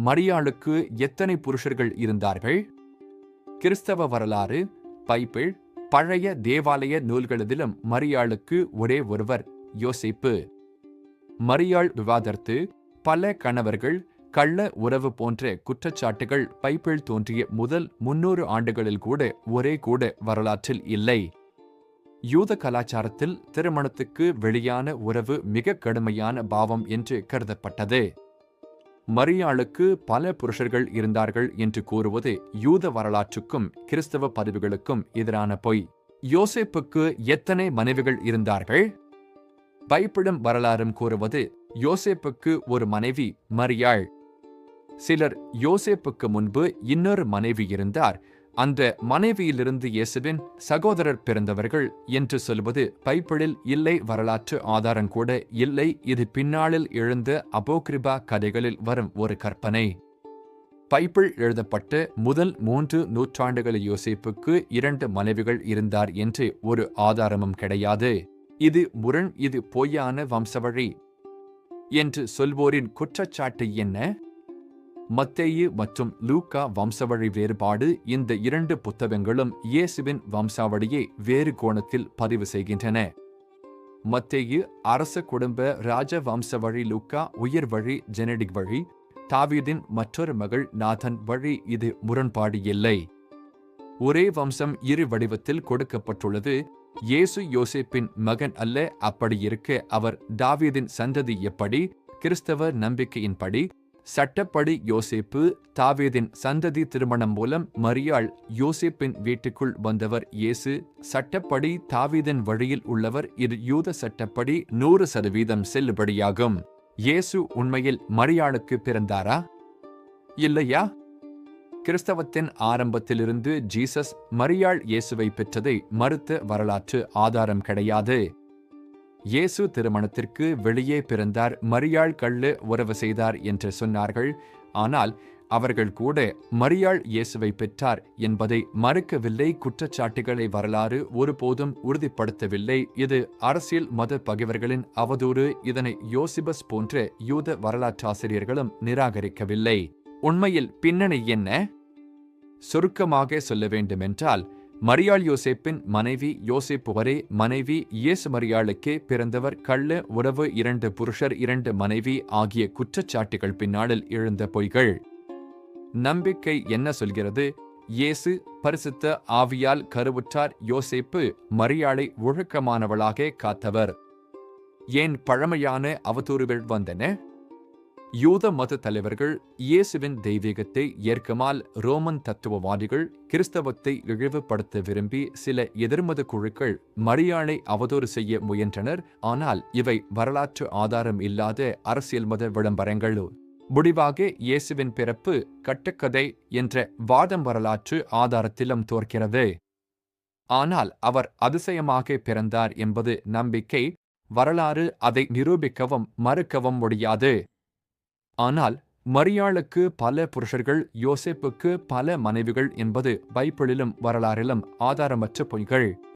மரியாளுக்கு எத்தனை புருஷர்கள் இருந்தார்கள்? கிறிஸ்தவ வரலாறு பைபிள் பழைய தேவாலய நூல்களதிலும் மரியாளுக்கு ஒரே ஒருவர் யோசிப்பு. மரியாள் விவாதத்து பல கணவர்கள் கள்ள உறவு போன்ற குற்றச்சாட்டுகள் பைபிள் தோன்றிய முதல் முன்னூறு ஆண்டுகளில் கூட ஒரே கூட வரலாற்றில் இல்லை. யூத கலாச்சாரத்தில் திருமணத்துக்கு வெளியான உறவு மிக கடுமையான பாவம் என்று கருதப்பட்டது. மரியாளுக்கு பல புருஷர்கள் இருந்தார்கள் என்று கூறுவது யூத வரலாற்றுக்கும் கிறிஸ்தவ பதிவுகளுக்கும் எதிரான பொய். யோசேப்புக்கு எத்தனை மனைவிகள் இருந்தார்கள்? பைப்பிடும் வரலாறும் கூறுவது யோசேப்புக்கு ஒரு மனைவி மரியாள். சிலர் யோசேப்புக்கு முன்பு இன்னொரு மனைவி இருந்தார். அந்த மனைவியிலிருந்து இயேசுவின் சகோதரர் பிறந்தவர்கள் என்று சொல்வது பைப்பிளில் இல்லை வரலாற்று ஆதாரம் கூட இல்லை. இது பின்னாளில் எழுந்த அபோக்ரிபா கதைகளில் வரும் ஒரு கற்பனை. பைப்பிள் எழுதப்பட்ட முதல் மூன்று நூற்றாண்டுகளில் யோசிப்புக்கு இரண்டு மனைவிகள் இருந்தார் என்று ஒரு ஆதாரமும் கிடையாது. இது முரண் இது பொய்யான வம்சவழி. என்று சொல்வோரின் குற்றச்சாட்டு என்ன? மத்தேயு மற்றும் லூக்கா வம்சவழி வேறுபாடு இந்த இரண்டு புத்தகங்களும் இயேசுவின் வம்சாவளியை வேறு கோணத்தில் பதிவு செய்கின்றன. மத்தேயு அரச குடும்ப ராஜ வம்சவழி லூக்கா உயர் வழி ஜெனடிக் வழி தாவீதின் மற்றொரு மகள் நாதன் வழி இது முரண்பாடு இல்லை. ஒரே வம்சம் இரு வடிவத்தில் கொடுக்கப்பட்டுள்ளது. இயேசு யோசேப்பின் மகன் அல்ல அப்படி இருக்க அவர் தாவீதின் சந்ததி எப்படி கிறிஸ்தவ நம்பிக்கையின்படி சட்டப்படி யோசேப்பு தாவேதின் சந்ததி திருமணம் மூலம் மரியாள் யோசேப்பின் வீட்டுக்குள் வந்தவர் இயேசு சட்டப்படி தாவீதின் வழியில் உள்ளவர் இது யூத சட்டப்படி நூறு சதவீதம் செல்லுபடியாகும். இயேசு உண்மையில் மரியாளுக்கு பிறந்தாரா? இல்லையா? கிறிஸ்தவத்தின் ஆரம்பத்திலிருந்து ஜீசஸ் மரியாள் இயேசுவை பெற்றதை மறுத்த வரலாற்று ஆதாரம் கிடையாது. இயேசு திருமணத்திற்கு வெளியே பிறந்தார் மரியாள் கள்ளு உறவு செய்தார் என்று சொன்னார்கள். ஆனால் அவர்கள் கூட மரியாள் இயேசுவை பெற்றார் என்பதை மறுக்கவில்லை குற்றச்சாட்டுகளை வரலாறு ஒருபோதும் உறுதிப்படுத்தவில்லை. இது அரசியல் மத பகைவர்களின் அவதூறு. இதனை யோசிபஸ் போன்ற யூத வரலாற்றாசிரியர்களும் நிராகரிக்கவில்லை. உண்மையில் பின்னணி என்ன? சுருக்கமாக சொல்ல வேண்டுமென்றால் மரியாள் யோசேப்பின் மனைவி யோசேப்பு வரே மனைவி இயேசு மரியாளுக்கே பிறந்தவர் கள்ள உறவு இரண்டு புருஷர் இரண்டு மனைவி ஆகிய குற்றச்சாட்டுகள் பின்னாளில் எழுந்த பொய்கள். நம்பிக்கை என்ன சொல்கிறது? இயேசு பரிசுத்த ஆவியால் கருவுற்றார் யோசேப்பு மரியாளை ஒழுக்கமானவளாக காத்தவர். ஏன் பழமையான அவதூறுகள் வந்தன? யூத மத தலைவர்கள் இயேசுவின் தெய்வீகத்தை ஏற்கமால் ரோமன் தத்துவவாதிகள் கிறிஸ்தவத்தை இழிவுபடுத்த விரும்பி சில எதிர்மத குழுக்கள் மரியாளை அவதூறு செய்ய முயன்றனர். ஆனால் இவை வரலாற்று ஆதாரம் இல்லாத அரசியல் மத விளம்பரங்களோ. முடிவாக இயேசுவின் பிறப்பு கட்டுக்கதை என்ற வாதம் வரலாற்று ஆதாரத்திலும் தோற்கிறது. ஆனால் அவர் அதிசயமாக பிறந்தார் என்பது நம்பிக்கை வரலாறு அதை நிரூபிக்கவும் மறுக்கவும் முடியாது. ஆனால் மரியாளுக்கு பல புருஷர்கள் யோசேப்புக்கு பல மனைவிகள் என்பது பைபிளிலும் வரலாறிலும் ஆதாரமற்ற பொய்கள்.